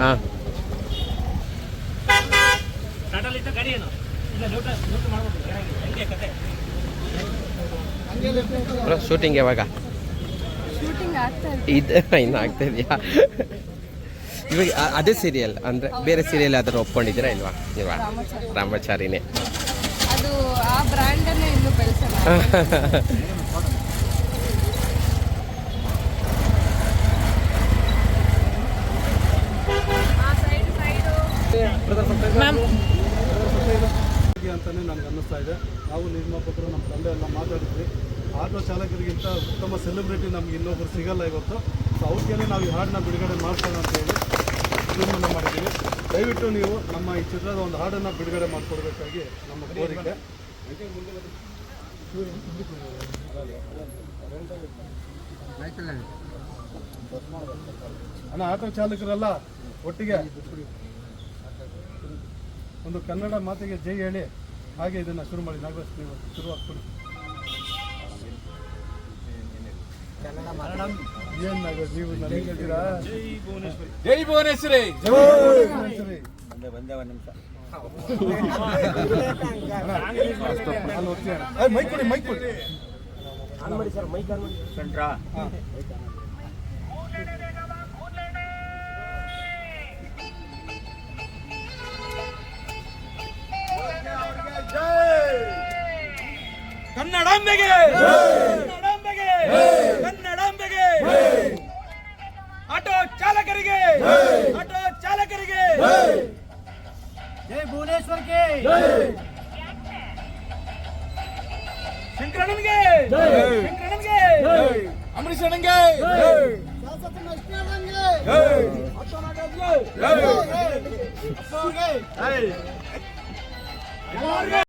ಹಾಂ. ಸ್ಟಾರ್ಟಲ್ಲಿ ಇದ್ದ ಗಾಡಿ ಏನು? ಇಲ್ಲ ನ್ಯೂಟ ನ್ಯೂಟ ಮಾಡ್ಬೋದು ಹೆಂಗೆ ಕತೆ? ಶೂಟಿಂಗ್ ಯಾವಾಗ? ಇದು ಇನ್ನು ಆಗ್ತಾ ಇದೆಯಾ? ಇವಾಗ ಅ- ಅದೇ ಸೀರಿಯಲ್ ಅಂದರೆ ಬೇರೆ ಸೀರಿಯಲ್ ಯಾವ್ದಾದ್ರು ಒಪ್ಕೊಂಡಿದ್ದೀರಾ ಇಲ್ವಾ? ಇಲ್ವಾ? ರಾಮಾಚಾರಿನೇ. ಅದು ಆ ಬ್ರ್ಯಾಂಡನ್ನೇ ಇನ್ನೂ ಬೆಳೆಸಲ್ಲ. ಅಂತಾನೆ ನನಗೆ ಅನ್ನಿಸ್ತಾ ಇದೆ. ನಾವು ನಿರ್ಮಾಪಕರು ನಮ್ಮ ತಂದೆ ಎಲ್ಲ ಮಾತಾಡಿದ್ವಿ. ಆಟೋ ಚಾಲಕರಿಗಿಂತ ಉತ್ತಮ ಸೆಲೆಬ್ರಿಟಿ ನಮ್ಗೆ ಇನ್ನೊಬ್ರು ಸಿಗಲ್ಲ ಇವತ್ತು. ಸೊ ಅವ್ರಿಗೇನೆ ನಾವು ಈ ಹಾಡನ್ನ ಬಿಡುಗಡೆ ಮಾಡ್ಸೋಣ ಅಂತ ಹೇಳಿ ತೀರ್ಮಾನ ಮಾಡಿದ್ದೀವಿ. ದಯವಿಟ್ಟು ನೀವು ನಮ್ಮ ಈ ಚಿತ್ರದ ಒಂದು ಹಾಡನ್ನು ಬಿಡುಗಡೆ ಮಾಡಿಕೊಡ್ಬೇಕಾಗಿ ನಮ್ಮ ಕೋರಿಕೆ. ಅಣ್ಣ, ಆಟೋ ಚಾಲಕರೆಲ್ಲ ಒಟ್ಟಿಗೆ ಒಂದು ಕನ್ನಡ ಮಾತಿಗೆ ಜೈ ಹೇಳಿ ಹಾಗೆ ಇದನ್ನು ಶುರು ಮಾಡಿ. ನಾಗರಾಜ್, ನೀವು ಕನ್ನಡ ಕೊಡಿ ಏನ್ ನಾಗರಾಜ್ ನೀವು ನನಗೆ ಹೇಳ್ತೀರಾ? ಜೈ ಭುವನೇಶ್ವರಿ. ಬಂದೆ ಅಣ್ಣ, ಅಲ್ಲಿ ಒತ್ತಿ ಮೈಕ್ ಕೊಡಿ ಮೈಕ್ ಕೊಡಿ. ಮೈಕ್ ಕೊಡಿ ಹಾ. ಕನ್ನಡಾಂಬೆಗೆ ಕನ್ನಡಾಂಬೆಗೆ ಕನ್ನಡಾಂಬೆಗೆ ಆಟೋ ಚಾಲಕರಿಗೆ. ಆಟೋ ಚಾಲಕರಿಗೆ. ಜೈ ಭುವನೇಶ್ವರ್ಗೆ ಶಂಕರಣ್ಣನಿಗೆ. ಶಂಕರಣ್ಣನಿಗೆ. ಅಂಬರೀಷ್ ಅಣ್ಣಂಗೆ